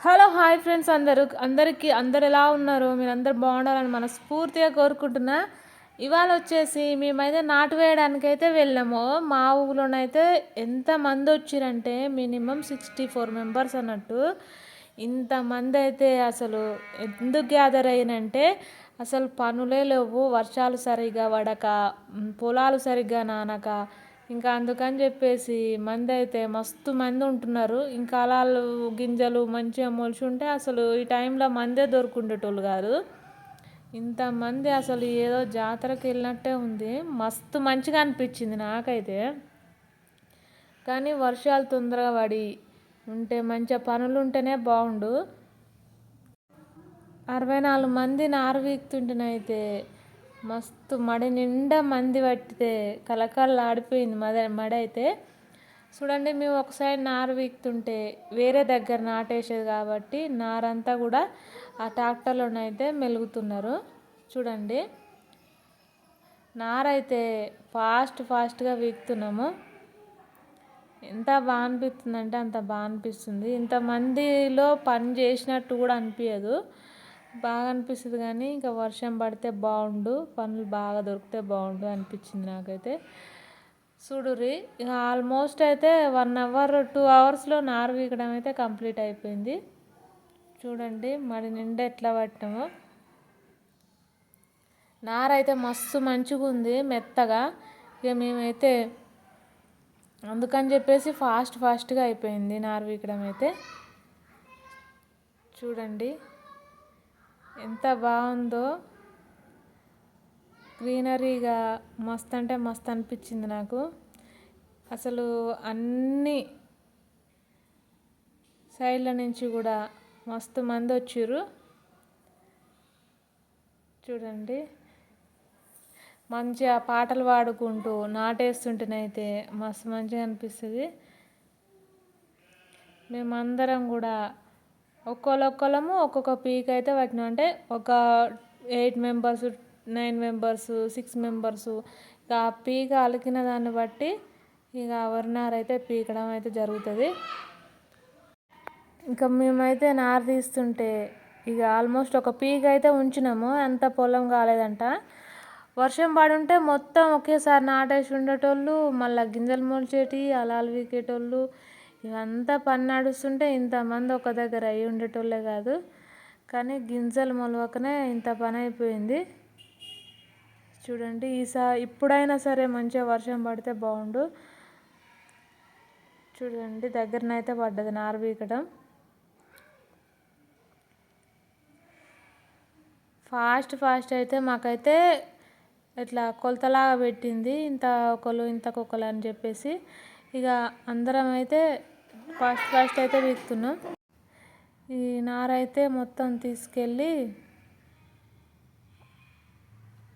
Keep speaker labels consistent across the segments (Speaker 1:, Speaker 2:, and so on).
Speaker 1: Hello hi friends అందరు. అందరికీ అందరు ఎలా ఉన్నారు? మీరు అందరు బాగుండాలని మనస్ఫూర్తిగా కోరుకుంటున్నా. ఇవాళ వచ్చేసి మేమైతే నాటు వేయడానికి అయితే వెళ్ళాము. మా ఊళ్ళోనైతే ఎంతమంది వచ్చిరంటే మినిమం సిక్స్టీ ఫోర్ మెంబర్స్ అన్నట్టు. ఇంతమంది అయితే అసలు ఎందుకు గ్యాదర్ అయ్యినంటే అసలు పనులే లేవు వర్షాలు సరిగ్గా పడక పొలాలు సరిగ్గా నానక. ఇంకా అందుకని చెప్పేసి మంది అయితే మస్తు మంది ఉంటున్నారు. ఇంకా అలాలు గింజలు మంచిగా మొలిచి ఉంటే అసలు ఈ టైంలో మందే దొరుకుండేటోళ్ళు కాదు. ఇంతమంది అసలు ఏదో జాతరకి వెళ్ళినట్టే ఉంది. మస్తు మంచిగా అనిపించింది నాకైతే. కానీ వర్షాలు తొందరగా పడి ఉంటే మంచిగా పనులు ఉంటేనే బాగుండు. అరవై నాలుగు మంది నారు వీక్తుంటేనైతే మస్తు మడి నిండా మంది పట్టితే కలకల్లా ఆడిపోయింది మద మడి అయితే చూడండి మేము ఒకసారి నారు వీక్తుంటే వేరే దగ్గర నాటేసేది కాబట్టి నారంతా కూడా ఆ ట్రాక్టర్లోనైతే మెలుగుతున్నారు. చూడండి నారైతే ఫాస్ట్ ఫాస్ట్గా వీక్తున్నాము. ఎంత బాగా అనిపిస్తుందంటే అంత బాగా అనిపిస్తుంది ఇంతమందిలో పని చేసినట్టు కూడా అనిపించదు బాగా అనిపిస్తుంది కానీ ఇంకా వర్షం పడితే బాగుండు పనులు బాగా దొరికితే బాగుండు అనిపించింది నాకైతే. చూడుర్రి ఇక ఆల్మోస్ట్ అయితే వన్ అవర్ టూ అవర్స్లో నారు వీకడం అయితే కంప్లీట్ అయిపోయింది. చూడండి మరి నిండా ఎట్లా పట్టినామో. నార అయితే మస్తు మంచిగా ఉంది మెత్తగా. ఇక మేమైతే అందుకని చెప్పేసి ఫాస్ట్ ఫాస్ట్గా అయిపోయింది నారు వీకడం అయితే. చూడండి. ఎంత బాగుందో. గ్రీనరీగా మస్తు అంటే మస్తు అనిపించింది నాకు. అసలు అన్ని సైడ్ల నుంచి కూడా మస్తు మంది వచ్చారు. చూడండి. మంచిగా పాటలు పాడుకుంటూ నాటేస్తుంటేనైతే మస్తు మంచిగా అనిపిస్తుంది. మేమందరం కూడా ఒక్కొక్కళ్ళము ఒక్కొక్క పీక్ అయితే పట్టినాం. అంటే ఒక eight members nine members six members ఇక ఆ పీక అలికిన దాన్ని బట్టి ఇక వరినార అయితే పీకడం అయితే జరుగుతుంది. ఇంకా మేమైతే నార తీస్తుంటే ఇక ఆల్మోస్ట్ ఒక పీక్ అయితే ఉంచినాము. అంత పొలం కాలేదంట. వర్షం పడుంటే మొత్తం ఒకేసారి నాటేసి ఉండేటోళ్ళు మళ్ళీ గింజలు మొలిచేటి అలాలు వీకేటోళ్ళు ఇవంతా పని నడుస్తుంటే ఇంతమంది ఒక దగ్గర అయి ఉండేటోళ్ళే కాదు. కానీ గింజలు మొలవకనే ఇంత పని అయిపోయింది. చూడండి ఈసా ఇప్పుడైనా సరే మంచిగా వర్షం పడితే బాగుండు. చూడండి దగ్గరనైతే పడ్డది నారు పీకడం. ఫాస్ట్ ఫాస్ట్ అయితే మాకైతే ఇట్లా కొలతలాగా పెట్టింది ఇంత ఒకరు ఇంత ఒకరు అని చెప్పేసి. ఇక అందరం అయితే ఫాస్ట్ ఫాస్ట్ అయితే వీక్తున్నాం. ఈ నార అయితే మొత్తం తీసుకెళ్ళి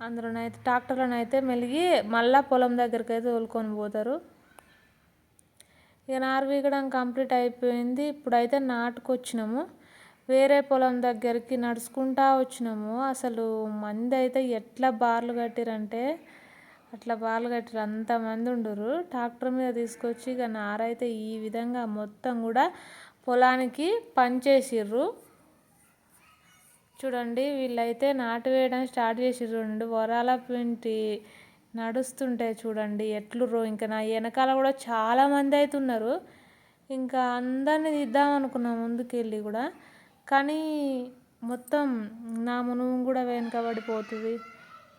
Speaker 1: అందులోనైతే ట్రాక్టర్లోనైతే మెలిగి మళ్ళీ పొలం దగ్గరికి అయితే తోలుకొని పోతారు. ఇక నారు వీగడం కంప్లీట్ అయిపోయింది. ఇప్పుడైతే నాటుకొచ్చినాము. వేరే పొలం దగ్గరికి నడుచుకుంటా వచ్చినాము. అసలు మంది అయితే ఎట్లా బార్లు కట్టిరంటే అట్లా బార్లు కట్టిరు అంతమంది ఉండరు ట్రాక్టర్ మీద తీసుకొచ్చి ఇక నారైతే ఈ విధంగా మొత్తం కూడా పొలానికి పంచేసిర్రు. చూడండి వీళ్ళైతే నాటు వేయడం స్టార్ట్ చేసిర్రు. రెండు వరాల పింటి నడుస్తుంటే చూడండి ఎట్లుర్రో. ఇంకా నా వెనకాల కూడా చాలామంది అయితే ఉన్నారు. ఇంకా అందరిని తీద్దాం అనుకున్నాం ముందుకెళ్ళి కూడా. కానీ మొత్తం నా మునుగు కూడా వెనకబడిపోతుంది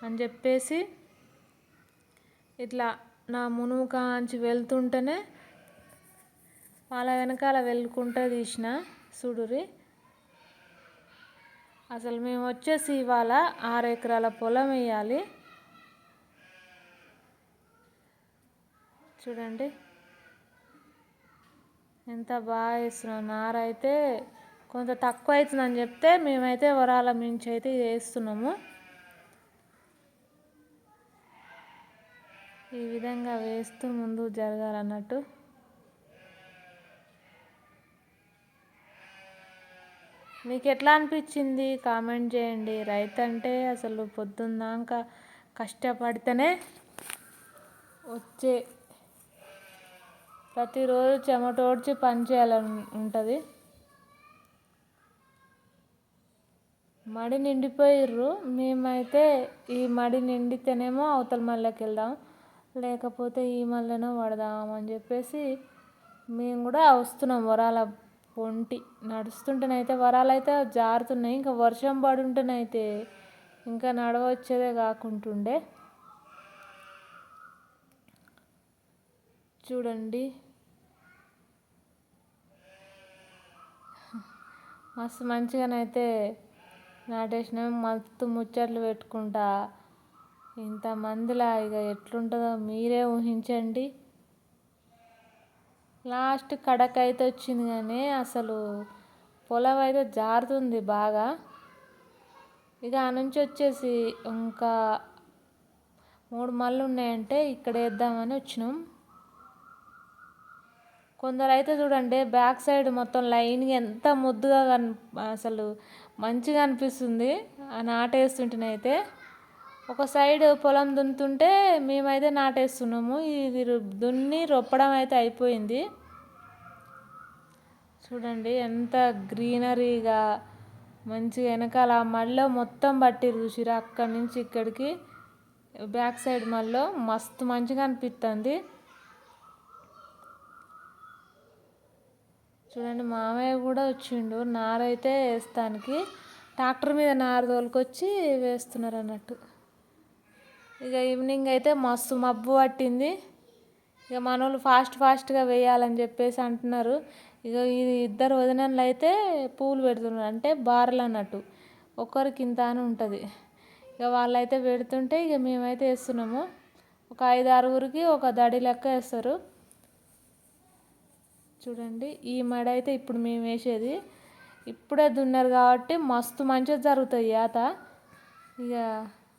Speaker 1: అని చెప్పేసి ఇట్లా నా మునుగు కాంచి వెళ్తుంటేనే వాళ్ళ వెనకాల వెళ్ళుకుంటూ తీసిన చూడురి అసలు మేము వచ్చేసి ఇవాళ ఆరు ఎకరాల పొలం వేయాలి. చూడండి. ఎంత బాగా వేస్తున్నాం నార అయితే కొంత తక్కువ అవుతుందని చెప్తే మేమైతే వరాల మించి అయితే వేస్తున్నాము. ఈ విధంగా వేస్తూ ముందు జరగాలన్నట్టు. మీకు ఎట్లా అనిపించింది? కామెంట్ చేయండి. రైతు అంటే అసలు పొద్దున్నాక కష్టపడితేనే వచ్చే ప్రతిరోజు చెమటోడ్చి పని చేయాలని ఉంటుంది. మడి నిండిపోయిర్రు. మేమైతే ఈ మడి నిండితేనేమో అవతల మళ్ళీకి వెళ్దాం లేకపోతే ఈ మల్లెనో పడదాం అని చెప్పేసి మేము కూడా వస్తున్నాం వరాల ఒంటి. నడుస్తుంటేనైతే వరాలు అయితే జారుతున్నాయి. ఇంకా వర్షం పడుంటేనైతే ఇంకా నడవచ్చేదే కాకుంటుండే. చూడండి. మస్తు మంచిగానైతే నాటేసినాం. మస్తు ముచ్చట్లు పెట్టుకుంటా. ఇంతమందిలా ఇక ఎట్లుంటుందో మీరే ఊహించండి. లాస్ట్ కడక అయితే వచ్చింది కానీ అసలు పొలం అయితే జారుతుంది బాగా. ఇక ఆ నుంచి వచ్చేసి ఇంకా మూడు మళ్ళు ఉన్నాయంటే ఇక్కడ వేద్దామని వచ్చినాం. కొందరు అయితే చూడండి బ్యాక్ సైడ్ మొత్తం లైన్గా ఎంత ముద్దుగా కన్ అసలు మంచిగా అనిపిస్తుంది. ఆ నాటేస్తుంటేనైతే. ఒక సైడ్ పొలం దున్నుతుంటే మేమైతే నాటేస్తున్నాము. ఇది దున్ని రొప్పడం అయితే అయిపోయింది. చూడండి ఎంత గ్రీనరీగా మంచిగా వెనకాల మళ్ళీ మొత్తం బట్టి చూసిరా అక్కడి నుంచి ఇక్కడికి బ్యాక్ సైడ్ మళ్ళీ మస్తు మంచిగా అనిపిస్తుంది చూడండి మామయ్య కూడా వచ్చిండు. నారైతే వేస్తానికి. ట్రాక్టర్ మీద నారు తోలుకొచ్చి వేస్తున్నారు అన్నట్టు. ఇక ఈవినింగ్ అయితే మస్తు మబ్బు పట్టింది. ఇక మనోళ్ళు ఫాస్ట్ ఫాస్ట్గా వేయాలని చెప్పేసి అంటున్నారు. ఇక ఇది ఇద్దరు వదినలు అయితే పూలు పెడుతున్నారు. అంటే బార్లు అన్నట్టు. ఒక్కరికి ఇంత అని ఉంటుంది. ఇక వాళ్ళైతే పెడుతుంటే ఇక మేమైతే వేస్తున్నాము. ఒక ఐదు ఆరుగురికి ఒక దడి లెక్క వేస్తారు. చూడండి ఈ మడ అయితే ఇప్పుడు మేము వేసేది. ఇప్పుడే దున్నారు కాబట్టి మస్తు మంచిగా జరుగుతాయి యాత. ఇక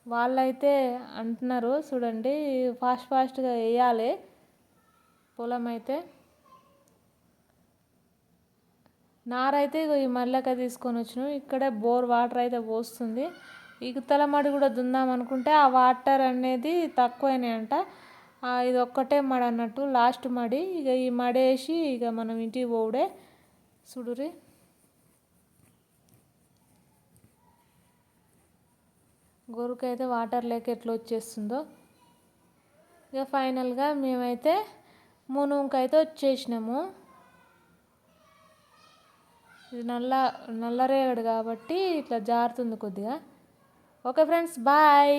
Speaker 1: వాళ్ళైతే అంటున్నారు చూడండి ఫాస్ట్ ఫాస్ట్గా వేయాలి పొలం అయితే నారైతే ఈ మళ్ళక తీసుకొని వచ్చినాం. ఇక్కడే బోర్ వాటర్ అయితే పోస్తుంది. ఇగుతల మడి కూడా దుందాం అనుకుంటే ఆ వాటర్ అనేది తక్కువైనాయి అంట ఇది ఒక్కటే మడి అన్నట్టు లాస్ట్ మడి. ఇక ఈ మడి వేసి ఇక మనం ఇంటికి పోవుడే. చూడురి గొర్రెకైతే వాటర్ లేక ఎట్లా వచ్చేస్తుందో. ఇక ఫైనల్గా మేమైతే మునుగుకైతే వచ్చేసినాము. ఇది నల్ల నల్లరేగడు కాబట్టి ఇట్లా జారుతుంది కొద్దిగా. Okay friends bye!